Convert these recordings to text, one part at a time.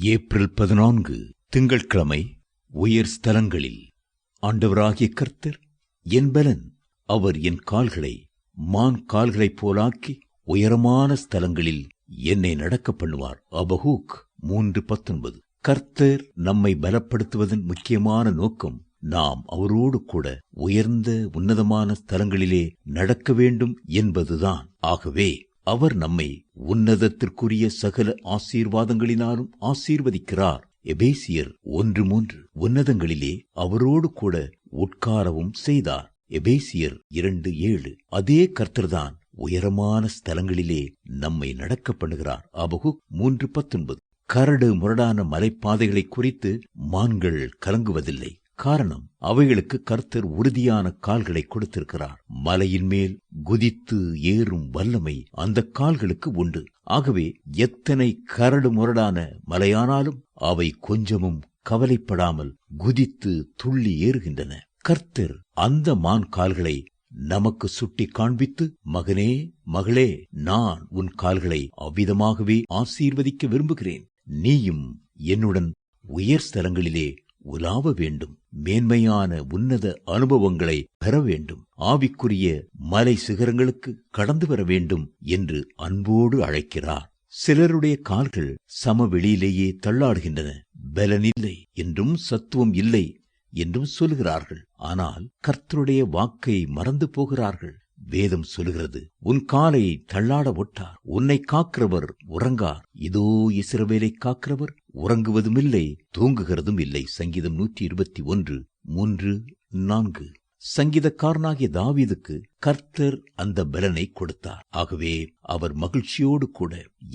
April பதினான்கு திங்கட்கிழமை உயர் ஸ்தலங்களில். ஆண்டவராகிய கர்த்தர் என் பலன். அவர் என் கால்களை மான் கால்களைப் போலாக்கி உயரமான ஸ்தலங்களில் என்னை நடக்க பண்ணுவார். அபஹூக் மூன்று பத்தொன்பது. கர்த்தர் நம்மை பலப்படுத்துவதன் முக்கியமான நோக்கம் நாம் அவரோடு கூட உயர்ந்த உன்னதமான ஸ்தலங்களிலே நடக்க வேண்டும் என்பதுதான். ஆகவே அவர் நம்மை உன்னதத்திற்குரிய சகல ஆசீர்வாதங்களினாலும் ஆசீர்வதிக்கிறார். எபேசியர் ஒன்று மூன்று உன்னதங்களிலே அவரோடு கூட உட்காரவும் செய்தார். எபேசியர் இரண்டு ஏழு அதே கர்த்தர்தான் உயரமான ஸ்தலங்களிலே நம்மை நடக்க பண்ணுகிறார் அபகு மூன்று பத்தொன்பது. கரடு முரடான மலைப்பாதைகளை குறித்து மான்கள் கலங்குவதில்லை. காரணம் அவைகளுக்கு கர்த்தர் உறுதியான கால்களை கொடுத்திருக்கிறார். மலையின் மேல் குதித்து ஏறும் வல்லமை அந்த கால்களுக்கு உண்டு. ஆகவே எத்தனை கரடு முரடான மலையானாலும் அவை கொஞ்சமும் கவலைப்படாமல் குதித்து துள்ளி ஏறுகின்றன. கர்த்தர் அந்த மான் கால்களை நமக்கு சுட்டி காண்பித்து மகனே மகளே நான் உன் கால்களை அவ்விதமாகவே ஆசீர்வதிக்க விரும்புகிறேன். நீயும் என்னுடன் உயர் ஸ்தலங்களிலே உலாவ வேண்டும். மேன்மையான உன்னத அனுபவங்களை பெற வேண்டும். ஆவிக்குரிய மலை சிகரங்களுக்கு கடந்து வர வேண்டும் என்று அன்போடு அழைக்கிறார். சிலருடைய கால்கள் சமவெளியிலேயே தள்ளாடுகின்றன. பலனில்லை என்றும் சத்துவம் இல்லை என்றும் சொல்கிறார்கள். ஆனால் கர்த்தருடைய வாக்கை மறந்து போகிறார்கள். வேதம் சொல்கிறது உன் காலை தள்ளாட ஒட்டார். உன்னை காக்கிறவர் உறங்கார். இதோ இஸ்ரவேலை காக்கிறவர் உறங்குவதும் இல்லை தூங்குகிறதும் இல்லை சங்கீதம் நூற்றி இருபத்தி ஒன்று மூன்று நான்கு. சங்கீதக்காரனாகிய தாவீதுக்கு கர்த்தர் அந்த பலனை கொடுத்தார். ஆகவே அவர் மகிழ்ச்சியோடு கூட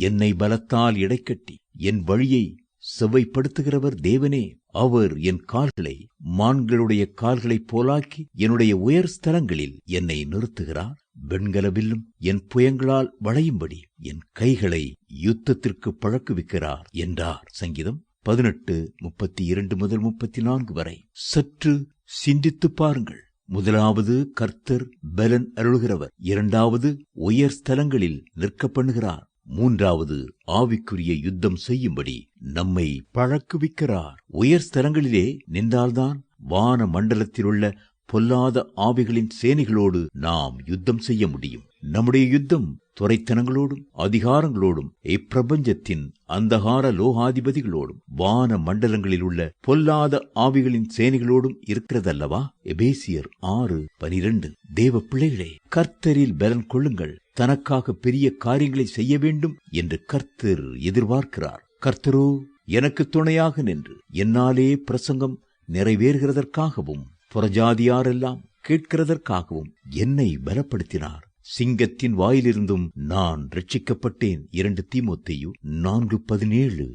என்னை பலத்தால் இடைக்கட்டி என் வழியை செவ்வைப்படுத்துகிறவர் தேவனே அவர் என் கால்களை மான்களுடைய கால்களைப் போலாக்கி என்னுடைய உயர் ஸ்தலங்களில் என்னை நிறுத்துகிறார். வெண்கலவில்லும் என் புயங்களால் வளையும்படி என் கைகளை யுத்தத்திற்கு பழக்குவிக்கிறார் என்றார். சங்கீதம் பதினெட்டு முப்பத்தி இரண்டு முதல் முப்பத்தி நான்கு வரை. சற்று சிந்தித்து பாருங்கள். முதலாவது கர்த்தர் பலன் அருள்கிறவர். இரண்டாவது உயர் ஸ்தலங்களில் நிற்க பண்ணுகிறார். மூன்றாவது ஆவிக்குரிய யுத்தம் செய்யும்படி நம்மை பழக்குவிக்கிறார். உயர் ஸ்தலங்களிலே நின்றால்தான் வான மண்டலத்தில் உள்ள பொல்லாத ஆவிகளின் சேனைகளோடு நாம் யுத்தம் செய்ய முடியும். நம்முடைய யுத்தம் துறைத்தனங்களோடும் அதிகாரங்களோடும் இப்பிரபஞ்சத்தின் அந்தகார லோகாதிபதிகளோடும் வான மண்டலங்களில் உள்ள பொல்லாத ஆவிகளின் சேனைகளோடும் இருக்கிறதல்லவா? எபேசியர் ஆறு பனிரெண்டு. தேவ பிள்ளைகளே கர்த்தரில் பலன் கொள்ளுங்கள். தனக்காக பெரிய காரியங்களை செய்ய வேண்டும் என்று கர்த்தர் எதிர்பார்க்கிறார். கர்த்தரோ எனக்கு துணையாக நின்று என்னாலே பிரசங்கம் நிறைவேறுகிறதற்காகவும் புறஜாதியாரெல்லாம் கேட்கிறதற்காகவும் என்னை பலப்படுத்தினார். சிங்கத்தின் வாயிலிருந்தும் நான் ரட்சிக்கப்பட்டேன் இரண்டு தீமோத்தையு நான்கு பதினேழு.